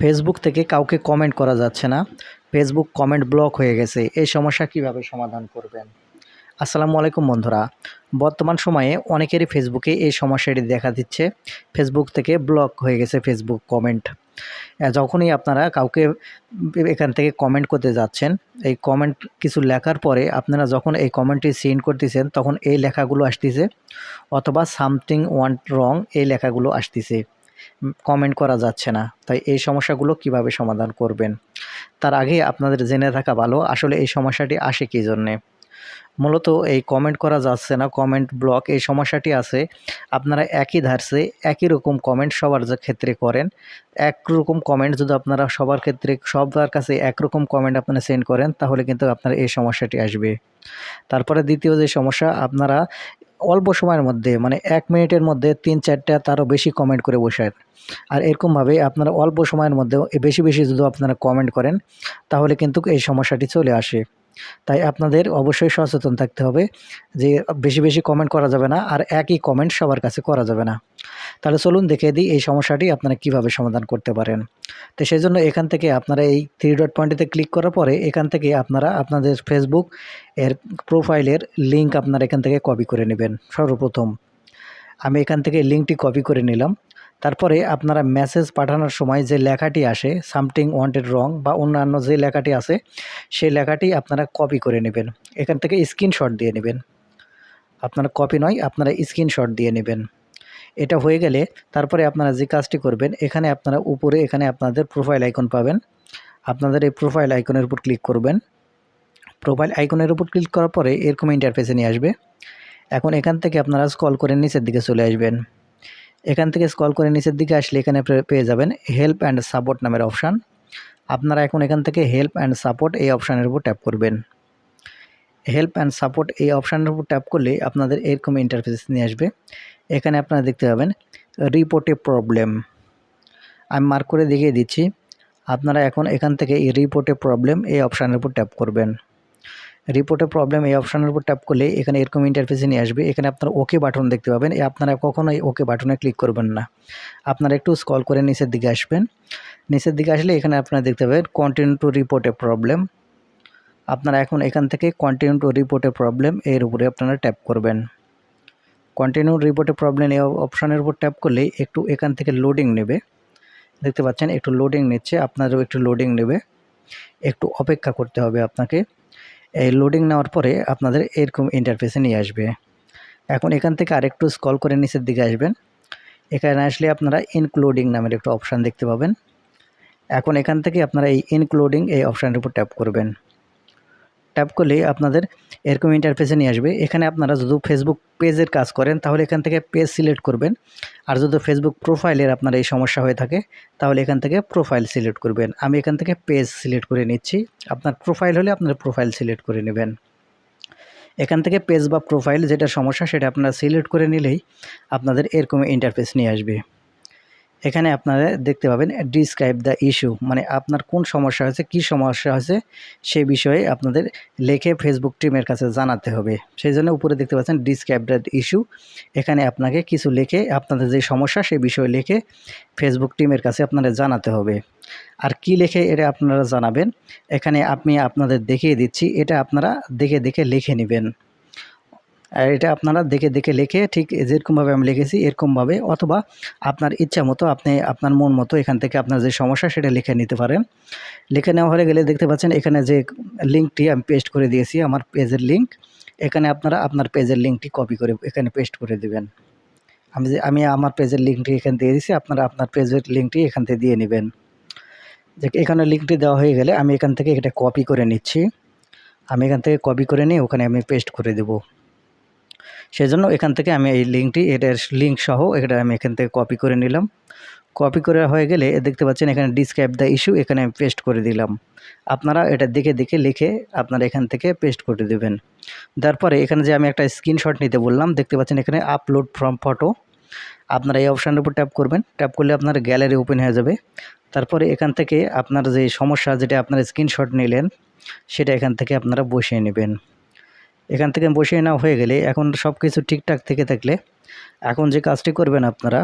Facebook থেকে কাউকে comment করা যাচ্ছে না। ফেসবুক কমেন্ট ব্লক হয়ে গেছে। এই সমস্যা কীভাবে সমাধান করবেন? আসসালামু আলাইকুম বন্ধুরা। বর্তমান সময়ে অনেকেরই ফেসবুকে এই সমস্যাটি দেখা দিচ্ছে। ফেসবুক থেকে ব্লক হয়ে গেছে ফেসবুক কমেন্ট যখনই আপনারা কাউকে এখান থেকে কমেন্ট করতে যাচ্ছেন, এই কমেন্ট কিছু লেখার পরে আপনারা যখন এই কমেন্টটি সিন করতেছেন, তখন এই লেখাগুলো আসতেছে, অথবা সামথিং ওয়ান্ট রং এই লেখাগুলো আসতেছে। কমেন্ট করা যাচ্ছে না। তাই এই সমস্যাগুলো কীভাবে সমাধান করবেন? তার আগে আপনাদের জেনে থাকা ভালো, আসলে এই সমস্যাটি আসে কী জন্যে? মূলত এই কমেন্ট করা যাচ্ছে না কমেন্ট ব্লক এই সমস্যাটি আছে। আপনারা একই ধারসে একই রকম কমেন্ট সবার ক্ষেত্রে করেন একরকম কমেন্ট যদি আপনারা সবার ক্ষেত্রে সবার কাছে একরকম কমেন্ট আপনারা সেন্ড করেন, তাহলে কিন্তু আপনার এই সমস্যাটি আসবে। তারপরে দ্বিতীয় যে সমস্যা, আপনারা অল্প সময়ের মধ্যে মানে এক মিনিটের মধ্যে তিন চারটা তারও বেশি কমেন্ট করে বসেন আর এরকমভাবে আপনারা অল্প সময়ের মধ্যে বেশি বেশি যদি আপনারা কমেন্ট করেন, তাহলে কিন্তু এই সমস্যাটি চলে আসে। তাই আপনাদের অবশ্যই সচেতন থাকতে হবে যে, বেশি বেশি কমেন্ট করা যাবে না, আর একই কমেন্ট সবার কাছে করা যাবে না। তাহলে চলুন দেখে দিই এই সমস্যাটি আপনারা কীভাবে সমাধান করতে পারেন। তো সেই জন্য এখান থেকে আপনারা এই থ্রি ডট পয়েন্টটিতে ক্লিক করার পরে এখান থেকে আপনারা আপনাদের ফেসবুক এর প্রোফাইলের লিঙ্ক আপনারা এখান থেকে কপি করে নেবেন সর্বপ্রথম। আমি এখান থেকে লিঙ্কটি কপি করে নিলাম। তারপরে আপনারা মেসেজ পাঠানোর সময় যে লেখাটি আসে সামথিং ওয়ান্টেড রং বা অন্যান্য যে লেখাটি আছে সেই লেখাটি আপনারা কপি করে নেবেন। এখান থেকে স্ক্রিনশট দিয়ে নেবেন। আপনারা কপি নয়, আপনারা স্ক্রিনশট দিয়ে নেবেন। এটা হয়ে গেলে তারপরে আপনারা যে কাজটি করবেন, এখানে আপনারা উপরে, এখানে আপনাদের প্রোফাইল আইকন পাবেন। আপনাদের এই প্রোফাইল আইকনের উপর ক্লিক করবেন। প্রোফাইল আইকনের উপর ক্লিক করার পরে এরকম ইন্টারফেসে নিয়ে আসবে। এখন এখান থেকে আপনারা স্কল করে নিচের দিকে চলে আসবেন। এখান থেকে স্কল করে নিচের দিকে আসলে এখানে পেয়ে যাবেন হেল্প অ্যান্ড সাপোর্ট নামের অপশান আপনারা এখন এখান থেকে হেল্প অ্যান্ড সাপোর্ট এই অপশানের উপর ট্যাপ করবেন। হেল্প অ্যান্ড সাপোর্ট এই অপশানের উপর ট্যাপ করলে আপনাদের এরকম ইন্টারফেস নিয়ে আসবে। এখানে আপনারা দেখতে পাবেন রিপোর্টে প্রবলেম আমি মার্ক করে দেখিয়ে দিচ্ছি, আপনারা এখন এখান থেকে এই রিপোর্টে প্রবলেম এই অপশানের উপর ট্যাপ করবেন। রিপোর্টে প্রবলেম এই অপশানের উপর ট্যাপ করলে এখানে এরকম ইন্টারফেসে নিয়ে আসবে, এখানে আপনারা ওকে বাটন দেখতে পাবেন আপনারা কখনোই ওকে বাটনে ক্লিক করবেন না। আপনারা একটু স্কল করে নিচের দিকে আসবেন, নিচের দিকে আসলে এখানে আপনারা দেখতে পাবেন কন্টিনিউ টু রিপোর্টে প্রবলেম আপনারা এখন এখান থেকে কন্টিনিউ টু রিপোর্টে প্রবলেম এর উপরে আপনারা ট্যাপ করবেন। কন্টিনিউ রিপোর্টে প্রবলেম এই অপশানের উপর ট্যাপ করলে একটু এখান থেকে লোডিং নেবে। দেখতে পাচ্ছেন, একটু লোডিং নিচ্ছে আপনারও একটু লোডিং নেবে। একটু অপেক্ষা করতে হবে আপনাকে। এই লোডিং নেওয়ার পরে আপনাদের এরকম ইন্টারফেসে নিয়ে আসবে। এখন এখান থেকে আরেকটু স্কল করে নিচের দিকে আসবেন। এখানে আসলে আপনারা ইনক্লুডিং নামের একটা অপশান দেখতে পাবেন। এখন এখান থেকে আপনারা এই ইনক্লুডিং এই অপশানের উপর ট্যাপ করবেন। ট্যাপ করলেই আপনাদের এরকম ইন্টারফেসে নিয়ে আসবে। এখানে আপনারা যদি ফেসবুক পেজের কাজ করেন, তাহলে এখান থেকে পেজ সিলেক্ট করবেন। আর যদি ফেসবুক প্রোফাইলের আপনার এই সমস্যা হয়ে থাকে, তাহলে এখান থেকে প্রোফাইল সিলেক্ট করবেন। আমি এখান থেকে পেজ সিলেক্ট করে নিচ্ছি। আপনার প্রোফাইল হলে আপনার প্রোফাইল সিলেক্ট করে নেবেন। এখান থেকে পেজ বা প্রোফাইল যেটা সমস্যা, সেটা আপনারা সিলেক্ট করে নিলেই আপনাদের এরকম ইন্টারফেস নিয়ে আসবে। এখানে আপনারা দেখতে পাবেন ডিসক্রাইব দ্য ইস্যু মানে আপনার কোন সমস্যা হয়েছে, কী সমস্যা হয়েছে সেই বিষয়ে আপনাদের লেখে ফেসবুক টিমের কাছে জানাতে হবে। সেই জন্য উপরে দেখতে পাচ্ছেন ডিসক্রাইব দ্য ইস্যু এখানে আপনাকে কিছু লিখে, আপনাদের যে সমস্যা সেই বিষয়ে লিখে ফেসবুক টিমের কাছে আপনাদের জানাতে হবে। আর কি লেখে এটা আপনারা জানাবেন? এখানে আমি আপনাদের দেখিয়ে দিচ্ছি, এটা আপনারা দেখে দেখে লিখে নেবেন। আর এটা আপনারা দেখে দেখে লিখে ঠিক যেরকমভাবে আমি লিখেছি, এরকমভাবে অথবা আপনার ইচ্ছা মতো আপনি আপনার মন মতো এখান থেকে আপনার যে সমস্যা সেটা লিখে নিতে পারেন। লিখে নেওয়া হয়ে গেলে দেখতে পাচ্ছেন এখানে যে লিঙ্কটি আমি পেস্ট করে দিয়েছি, আমার পেজের লিঙ্ক। এখানে আপনারা আপনার পেজের লিঙ্কটি কপি করে এখানে পেস্ট করে দেবেন। আমি যে, আমি আমার পেজের লিঙ্কটি এখানে দিয়ে দিয়েছি, আপনারা আপনার পেজের লিঙ্কটি এখান থেকে দিয়ে নেবেন। যে এখানে লিঙ্কটি দেওয়া হয়ে গেলে আমি এখান থেকে এটা কপি করে নিচ্ছি। আমি এখান থেকে কপি করে নিয়ে ওখানে আমি পেস্ট করে দেবো। সেজন্য এখান থেকে আমি এই লিঙ্কটি, এটার লিঙ্ক সহ এটা আমি এখান থেকে কপি করে নিলাম। কপি করে হয়ে গেলে দেখতে পাচ্ছেন এখানে ডিসক্রাইব দ্য ইস্যু এখানে আমি পেস্ট করে দিলাম। আপনারা এটা দেখে দেখে লিখে আপনারা এখান থেকে পেস্ট করে দেবেন। তারপরে এখানে যে আমি একটা স্ক্রিনশট নিতে বললাম, দেখতে পাচ্ছেন এখানে আপলোড ফ্রম ফটো আপনারা এই অপশানের উপর ট্যাপ করবেন। ট্যাপ করলে আপনার গ্যালারি ওপেন হয়ে যাবে। তারপরে এখান থেকে আপনার যে সমস্যা যেটা আপনার স্ক্রিনশট নিলেন, সেটা এখান থেকে আপনারা বসিয়ে নেবেন। এখান থেকে বসিয়ে নেওয়া হয়ে গেলে এখন সব কিছু ঠিকঠাক থেকে থাকলে এখন যে কাজটি করবেন আপনারা,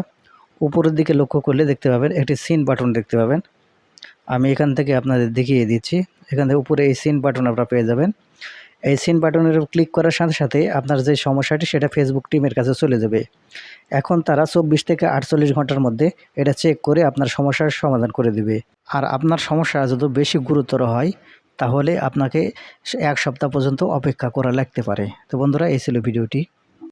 উপরের দিকে লক্ষ্য করলে দেখতে পাবেন একটি সিন বাটন দেখতে পাবেন। আমি এখান থেকে আপনাদের দেখিয়ে দিচ্ছি, এখান থেকে উপরে এই সিন বাটন আপনারা পেয়ে যাবেন। এই সিন বাটনের ক্লিক করার সাথে সাথে আপনার যে সমস্যাটি সেটা ফেসবুক টিমের কাছে চলে যাবে। এখন তারা চব্বিশ থেকে আটচল্লিশ ঘণ্টার মধ্যে এটা চেক করে আপনার সমস্যার সমাধান করে দিবে। আর আপনার সমস্যা যদি বেশি গুরুতর হয় তাহলে আপনাকে এক সপ্তাহ পর্যন্ত অপেক্ষা করা লাগতে পারে। তো বন্ধুরা এই ছিল ভিডিওটি।